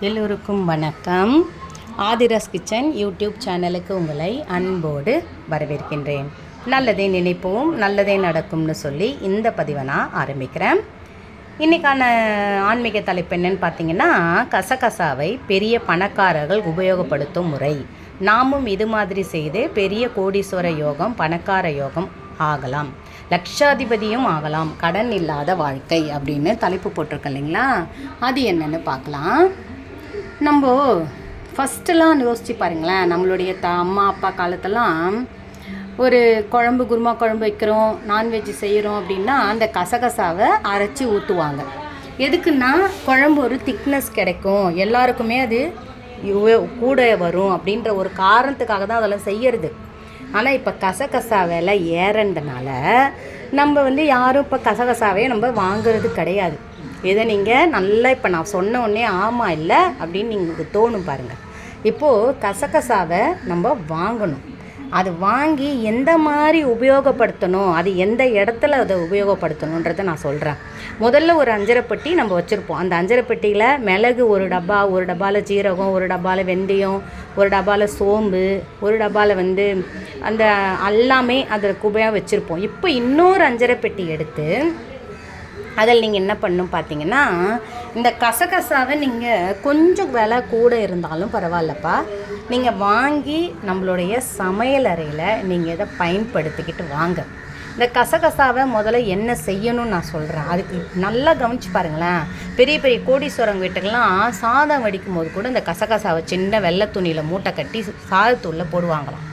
எல்லோருக்கும் வணக்கம். Aadhira's kitchen YouTube சேனலுக்கு உங்களை அன்போடு வரவேற்கின்றேன். நல்லதே நினைப்போம் நல்லதே நடக்கும்னு சொல்லி இந்த பதிவை நான் ஆரம்பிக்கிறேன். இன்றைக்கான ஆன்மீக தலைப்பு என்னன்னு பார்த்தீங்கன்னா கசகசாவை பெரிய பணக்காரர்கள் உபயோகப்படுத்தும் முறை. நாமும் இது மாதிரி செய்து பெரிய கோடீஸ்வர யோகம் பணக்கார யோகம் ஆகலாம். லட்சாதிபதியும் ஆகலாம். கடன் இல்லாத வாழ்க்கை அப்படின்னு தலைப்பு போட்டிருக்கேன் இல்லைங்களா? அது என்னன்னு பார்க்கலாம். நம்ம ஃபஸ்ட்டெல்லாம் யோசிச்சு பாருங்களேன். நம்மளுடைய த அம்மா அப்பா காலத்தெல்லாம் ஒரு குழம்பு குருமா குழம்பு வைக்கிறோம் நான்வெஜ் செய்கிறோம் அப்படின்னா அந்த கசகசாவை அரைச்சி ஊற்றுவாங்க எதுக்குன்னா குழம்பு ஒரு திக்னஸ் கிடைக்கும். எல்லாருக்குமே அது கூட வரும் அப்படின்ற ஒரு காரணத்துக்காக தான் அதெல்லாம் செய்யறது. ஆனால் இப்போ கசகசா விலை ஏறன்றனால நம்ம வந்து யாரும் இப்போ கசகசாவே நம்ம வாங்குறது கிடையாது. இதை நீங்கள் நல்லா இப்போ நான் சொன்ன உடனே ஆமாம் இல்லை அப்படின்னு நீங்கள் தோணும் பாருங்கள் இப்போது கசகசாவை நம்ம வாங்கணும். அது வாங்கி எந்த மாதிரி உபயோகப்படுத்தணும் அது எந்த இடத்துல அதை உபயோகப்படுத்தணுன்றதை நான் சொல்கிறேன் முதல்ல ஒரு அஞ்சரைப்பட்டி நம்ம வச்சுருப்போம். அந்த அஞ்சரைப்பட்டியில் மிளகு ஒரு டப்பா ஒரு டப்பாவில் சீரகம் ஒரு டப்பாவில் வெந்தயம் ஒரு டப்பாவில் சோம்பு ஒரு டப்பாவில் வந்து அந்த எல்லாமே அதற்கு உபயோகம் வச்சுருப்போம். இப்போ இன்னொரு அஞ்சரைப்பெட்டி எடுத்து அதில் நீங்கள் என்ன பண்ணும் பார்த்தீங்கன்னா இந்த கசகசாவை நீங்கள் கொஞ்சம் விலை கூட இருந்தாலும் பரவாயில்லப்பா. நீங்கள் வாங்கி நம்மளுடைய சமையல் அறையில் நீங்கள் இதை பயன்படுத்திக்கிட்டு வாங்க. இந்த கசகசாவை முதல்ல என்ன செய்யணும்னு நான் சொல்கிறேன் அதுக்கு நல்லா கவனிச்சு பாருங்களேன். பெரிய பெரிய கோடீஸ்வரங்க வீட்டுக்கெல்லாம் சாதம் வடிக்கும் போது கூட இந்த கசகசாவை சின்ன வெள்ளை துணியில் மூட்டை கட்டி சாதத்தூளில் போடுவாங்களாம்.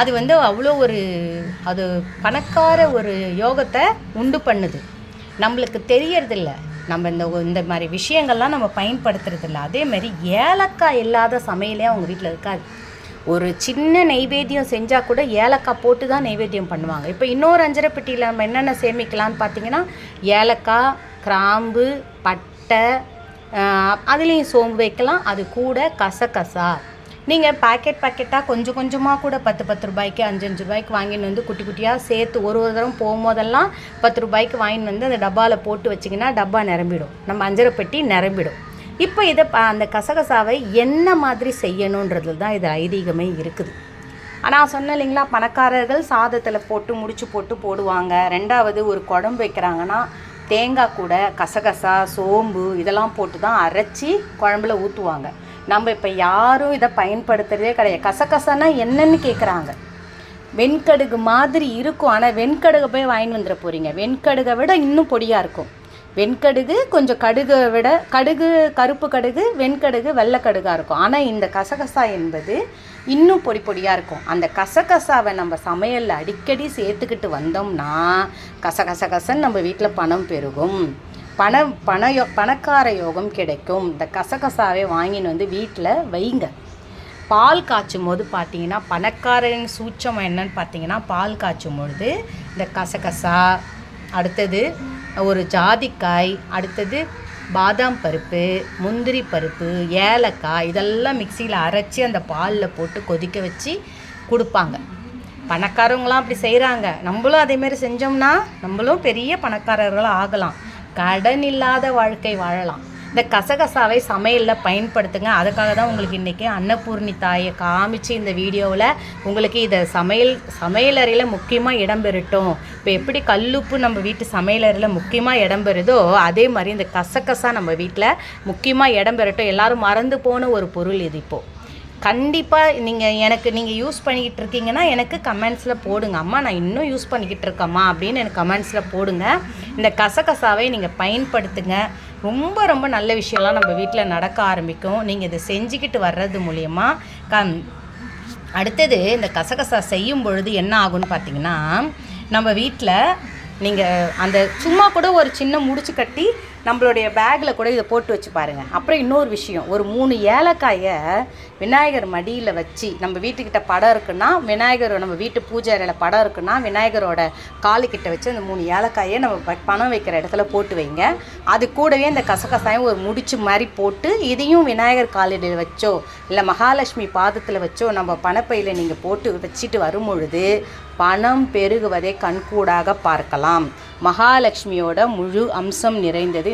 அது வந்து அவ்வளோ ஒரு அது பணக்கார ஒரு யோகத்தை உண்டு பண்ணுது. நம்மளுக்கு தெரியறதில்ல. நம்ம இந்த இந்த மாதிரி விஷயங்கள்லாம் நம்ம பயன்படுத்துறதில்ல. அதே மாதிரி ஏலக்காய் இல்லாத சமையலே அவங்க வீட்டில் இருக்காது. ஒரு சின்ன நெய்வேத்தியம் செஞ்சால் கூட ஏலக்காய் போட்டு தான் நெய்வேத்தியம் பண்ணுவாங்க. இப்போ இன்னொரு அஞ்சரை பெட்டியில் நம்ம என்னென்ன சேமிக்கலாம்னு பார்த்தீங்கன்னா ஏலக்காய் கிராம்பு பட்டை அதுலேயும் சோம்பு வைக்கலாம். அது கூட கசகசா. நீங்கள் பாக்கெட் பாக்கெட்டாக கொஞ்சம் கொஞ்சமாக கூட பத்து பத்து ரூபாய்க்கு அஞ்சு அஞ்சு ரூபாய்க்கு வாங்கின்னு வந்து குட்டி குட்டியாக சேர்த்து ஒரு ஒரு தரம் போகும்போதெல்லாம் பத்து ரூபாய்க்கு வாங்கின்னு வந்து அந்த டப்பாவில் போட்டு வச்சிங்கன்னா டப்பா நிரம்பிடும். நம்ம அஞ்சரை பெட்டி நிரம்பிடும். இப்போ இதை அந்த கசகசாவை என்ன மாதிரி செய்யணுன்றது தான் இது ஐதீகமே இருக்குது. ஆனால் சொன்ன இல்லைங்களா பணக்காரர்கள் சாதத்தில் போட்டு முடிச்சு போட்டு போடுவாங்க. ரெண்டாவது ஒரு குழம்பு வைக்கிறாங்கன்னா தேங்காய் கூட கசகசா சோம்பு இதெல்லாம் போட்டு தான் அரைச்சி குழம்புல ஊற்றுவாங்க நம்ம இப்போ யாரும் இதை பயன்படுத்துறதே கிடையாது. கசகசானா என்னன்னு கேட்குறாங்க வெண்கடுகு மாதிரி இருக்கும். ஆனால் வெண்கடுகை போய் வாங்கிட்டு வந்துட போகிறீங்க வெண்கடுகை விட இன்னும் பொடியாக இருக்கும். வெண்கடுகு கொஞ்சம் கடுகை விட கடுகு கருப்பு கடுகு வெண்கடுகு வெள்ளை கடுகாக இருக்கும். ஆனால் இந்த கசகசா என்பது இன்னும் பொடி பொடியாக இருக்கும். அந்த கசகசாவை நம்ம சமையலில் அடிக்கடி சேர்த்துக்கிட்டு வந்தோம்னா கசகசகசன்னு நம்ம வீட்டில் பணம் பெருகும். பண பண யோ பணக்கார யோகம் கிடைக்கும். இந்த கசகசாவை வாங்கின்னு வந்து வீட்டில் வைங்க. பால் காய்ச்சும் போது பார்த்தீங்கன்னா பணக்காரன் சூட்சம் என்னன்னு பார்த்தீங்கன்னா பால் காய்ச்சும் பொழுது இந்த கசகசா அடுத்தது ஒரு ஜாதிக்காய் அடுத்தது பாதாம் பருப்பு முந்திரி பருப்பு ஏலக்காய் இதெல்லாம் மிக்சியில் அரைச்சி அந்த பாலில் போட்டு கொதிக்க வச்சு கொடுப்பாங்க. பணக்காரவங்களாம் அப்படி செய்கிறாங்க நம்மளும் அதேமாரி செஞ்சோம்னா நம்மளும் பெரிய பணக்காரர்களாக ஆகலாம். கடன் இல்லாத வாழ்க்கை வாழலாம். இந்த கசகசாவை சமையலில் பயன்படுத்துங்க. அதுக்காக தான் உங்களுக்கு இன்றைக்கி அன்னபூர்ணி தாயை காமிச்சு இந்த வீடியோவில் உங்களுக்கு இதை சமையல் சமையலறையில் முக்கியமாக இடம்பெறட்டும் இப்போ எப்படி கல்லுப்பு நம்ம வீட்டு சமையலறையில் முக்கியமாக இடம்பெறுதோ அதே மாதிரி இந்த கசகசா நம்ம வீட்டில் முக்கியமாக இடம்பெறட்டும் எல்லாரும் மறந்து போன ஒரு பொருள் இது இப்போது கண்டிப்பாக நீங்கள் எனக்கு நீங்கள் யூஸ் பண்ணிக்கிட்டு இருக்கீங்கன்னா எனக்கு கமெண்ட்ஸில் போடுங்க. அம்மா நான் இன்னும் யூஸ் பண்ணிக்கிட்டு இருக்கம்மா அப்படின்னு எனக்கு கமெண்ட்ஸில் போடுங்க. இந்த கசகசாவை நீங்கள் பயன்படுத்துங்க. ரொம்ப ரொம்ப நல்ல விஷயம்லாம் நம்ம வீட்டில் நடக்க ஆரம்பிக்கும். நீங்கள் இதை செஞ்சுக்கிட்டு வர்றது மூலயமா க அடுத்தது இந்த கசகசா செய்யும் பொழுது என்ன ஆகும்னு பார்த்தீங்கன்னா நம்ம வீட்டில் நீங்கள் அந்த சும்மா கூட ஒரு சின்ன முடிச்சு கட்டி நம்மளுடைய பேக்கில் கூட இதை போட்டு வச்சு பாருங்கள் அப்புறம் இன்னொரு விஷயம் ஒரு மூணு ஏலக்காயை விநாயகர் மடியில் வச்சு நம்ம வீட்டுக்கிட்ட படம் இருக்குன்னா விநாயகர் நம்ம வீட்டு பூஜை அறையில் படம் இருக்குன்னா விநாயகரோட காலுக்கிட்ட வச்சு அந்த மூணு ஏலக்காயை நம்ம பணம் வைக்கிற இடத்துல போட்டு வைங்க. அது கூடவே இந்த கசகசாயம் ஒரு முடிச்சு மாதிரி போட்டு இதையும் விநாயகர் காலடியில் வச்சோ இல்லை மகாலட்சுமி பாதத்தில் வச்சோ நம்ம பணப்பையில் நீங்கள் போட்டு வச்சுட்டு வரும் பொழுது பணம் பெருகுவதை கண்கூடாக பார்க்கலாம். மகாலட்சுமியோட முழு அம்சம் நிறைந்தது